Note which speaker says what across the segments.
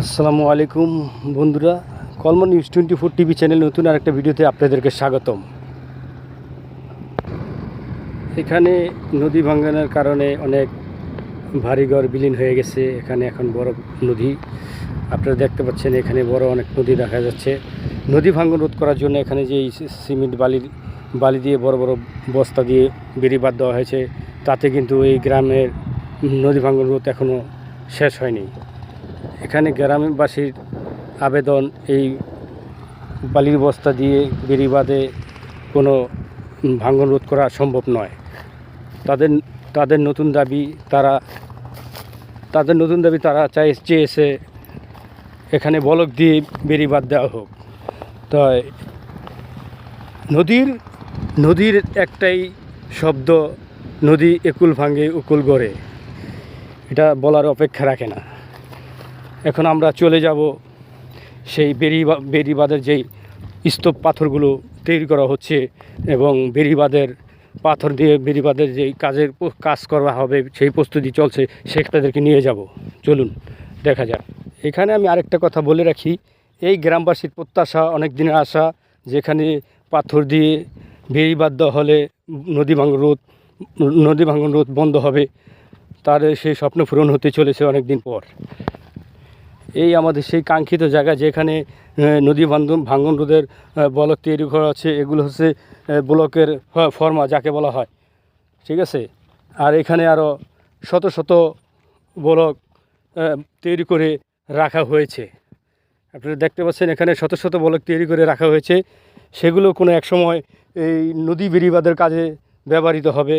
Speaker 1: আসসালামু আলাইকুম বন্ধুরা, Kalam news twenty four TV channel নতুন আরেকটা ভিডিওতে আপনাদেরকে স্বাগতম। এখানে নদী ভাঙ্গনের কারণে অনেক ভারীঘর বিলীন হয়ে গেছে। এখানে এখন বড় নদী, আপনারা দেখতে পাচ্ছেন এখানে বড় অনেক নদী দেখা যাচ্ছে। নদী ভাঙ্গন রোধ করার জন্য এখানে যে সিমেন্ট বালির বালি দিয়ে বড় বড় বস্তা দিয়ে বেড়িবাদ দেওয়া হয়েছে, তাতে কিন্তু এই গ্রামের নদী ভাঙ্গন রোধ এখনও শেষ হয়নি। এখানে গ্রামবাসীর আবেদন, এই বালির বস্তা দিয়ে বেড়িবাঁধে কোনো ভাঙন রোধ করা সম্ভব নয়। তাদের তাদের নতুন দাবি তারা, তাদের নতুন দাবি তারা চাই, চেয়েছে এখানে বলক দিয়ে বেড়িবাঁধ দেওয়া হোক। তাই নদীর নদীর একটাই শব্দ, নদী একুল ভাঙে, উকুল গড়ে। এটা বলার অপেক্ষা রাখে না। এখন আমরা চলে যাব সেই বেরিবা বেরিবাদের যেই স্তূপ পাথরগুলো তৈরি করা হচ্ছে এবং বেরিবাদের পাথর দিয়ে বেরিবাদের যেই কাজের কাজ করা হবে, সেই প্রস্তুতি চলছে সে তাদেরকে নিয়ে যাব। চলুন, দেখা যাক। এখানে আমি আরেকটা কথা বলে রাখি, এই গ্রামবাসীর প্রত্যাশা অনেক দিনের আশা, যেখানে পাথর দিয়ে বেরিবাদ দেওয়া হলে নদী ভাঙন রোধ, নদী ভাঙন রোধ বন্ধ হবে, তার সেই স্বপ্ন পূরণ হতে চলেছে অনেক দিন পর। এই আমাদের সেই কাঙ্ক্ষিত জায়গা যেখানে নদী ভাঙ্গন ভাঙ্গন রোধের ব্লক তৈরি করা আছে, এগুলো হচ্ছে ব্লকের ফর্মা যাকে বলা হয়। ঠিক আছে? আর এখানে আরও শত শত ব্লক তৈরি করে রাখা হয়েছে। আপনারা দেখতে পাচ্ছেন এখানে শত শত ব্লক তৈরি করে রাখা হয়েছে। সেগুলো কোনো এক সময় এই নদী বেড়িবাঁধের কাজে ব্যবহৃত হবে।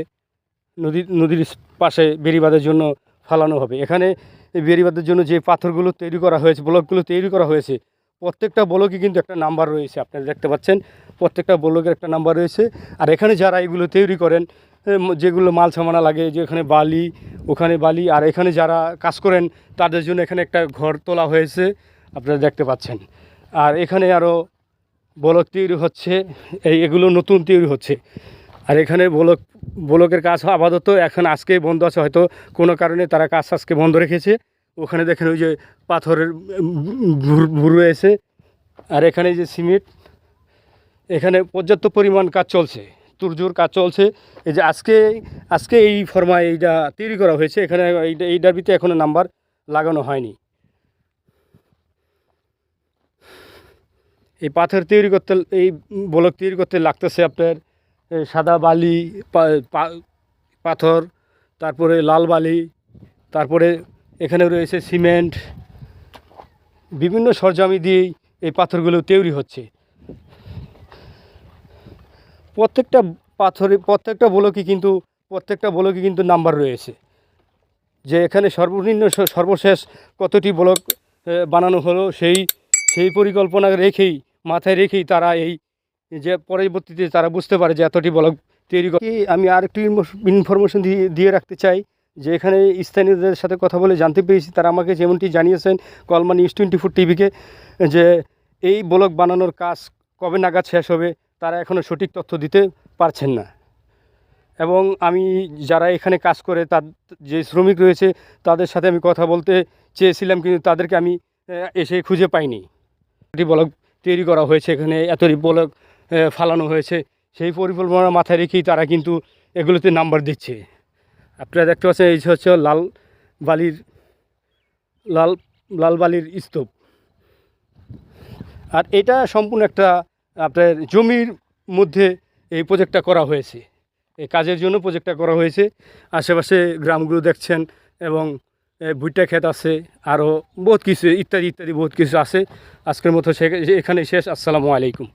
Speaker 1: নদী নদীর পাশে বেড়িবাঁধের জন্য ফালানো হবে। এখানে এই বেড়িবাঁধের জন্য যে পাথরগুলো তৈরি করা হয়েছে, ব্লকগুলো তৈরি করা হয়েছে, প্রত্যেকটা ব্লকই কিন্তু একটা নাম্বার রয়েছে। আপনারা দেখতে পাচ্ছেন, প্রত্যেকটা ব্লকের একটা নাম্বার রয়েছে। আর এখানে যারা এগুলো তৈরি করেন যেগুলো মাল সামানা লাগে, যে এখানে বালি, ওখানে বালি, আর এখানে যারা কাজ করেন, তাদের জন্য এখানে একটা ঘর তোলা হয়েছে, আপনারা দেখতে পাচ্ছেন। আর এখানে আরও ব্লক তৈরি হচ্ছে, এই এগুলো নতুন তৈরি হচ্ছে। আর এখানে ব্লক, ব্লকের কাজ আপাতত এখন আজকে বন্ধ আছে, হয়তো কোনো কারণে তারা কাজ আজকে বন্ধ রেখেছে। ওখানে দেখেন ওই যে পাথরের ভুর রয়েছে। আর এখানে যে সিমেন্ট, এখানে পর্যাপ্ত পরিমাণ কাজ চলছে, তুরজোর কাজ চলছে। এই যে আজকে আজকে এই ফর্মায় এইটা তৈরি করা হয়েছে, এখানে এইটা এই ডাবিতে এখনও নাম্বার লাগানো হয়নি। এই পাথর তৈরি করতে, এই ব্লক তৈরি করতে লাগতেছে আপনার সাদা বালি পাথর, তারপরে লাল বালি, তারপরে এখানে রয়েছে সিমেন্ট, বিভিন্ন সরজামি দিয়েই এই পাথরগুলো তৈরি হচ্ছে। প্রত্যেকটা পাথরে, প্রত্যেকটা ব্লকে কিন্তু, প্রত্যেকটা ব্লকে কিন্তু নাম্বার রয়েছে। যে এখানে সর্বনিম্ন সর্বশেষ কতটি ব্লক বানানো হলো, সেই সেই পরিকল্পনা রেখেই, মাথায় রেখেই তারা এই যে পরবর্তীতে তারা বুঝতে পারে যে এতটি ব্লক তৈরি করে আমি আর একটু ইনফরমেশন দিয়ে দিয়ে রাখতে চাই যে এখানে স্থানীয়দের সাথে কথা বলে জানতে পেরেছি। তারা আমাকে যেমনটি জানিয়েছেন কলমা নিউজ টোয়েন্টি ফোর টিভিকে যে এই ব্লক বানানোর কাজ কবে নাগাদ শেষ হবে, তারা এখনও সঠিক তথ্য দিতে পারছেন না। এবং আমি যারা এখানে কাজ করে তার যে শ্রমিক রয়েছে, তাদের সাথে আমি কথা বলতে চেয়েছিলাম, কিন্তু তাদেরকে আমি এসে খুঁজে পাইনি। ব্লক তৈরি করা হয়েছে এখানে, এতটি ব্লক ফালানো হয়েছে। সেই পরিকল্পনা মাথায় রেখেই তারা কিন্তু এগুলোতে নাম্বার দিচ্ছে। আপনারা দেখতে পাচ্ছেন, এই হচ্ছে লাল বালির, লাল লাল বালির স্তূপ। আর এটা সম্পূর্ণ একটা আপনার জমির মধ্যে এই প্রজেক্টটা করা হয়েছে। এই কাজের জন্য প্রজেক্টটা করা হয়েছে। আশেপাশে গ্রামগুলো দেখছেন এবং ভুট্টা ক্ষেত আছে আরও বহুত কিছু, ইত্যাদি ইত্যাদি বহুত কিছু আছে। আজকের মতো সে এখানে শেষ। আসসালামু আলাইকুম।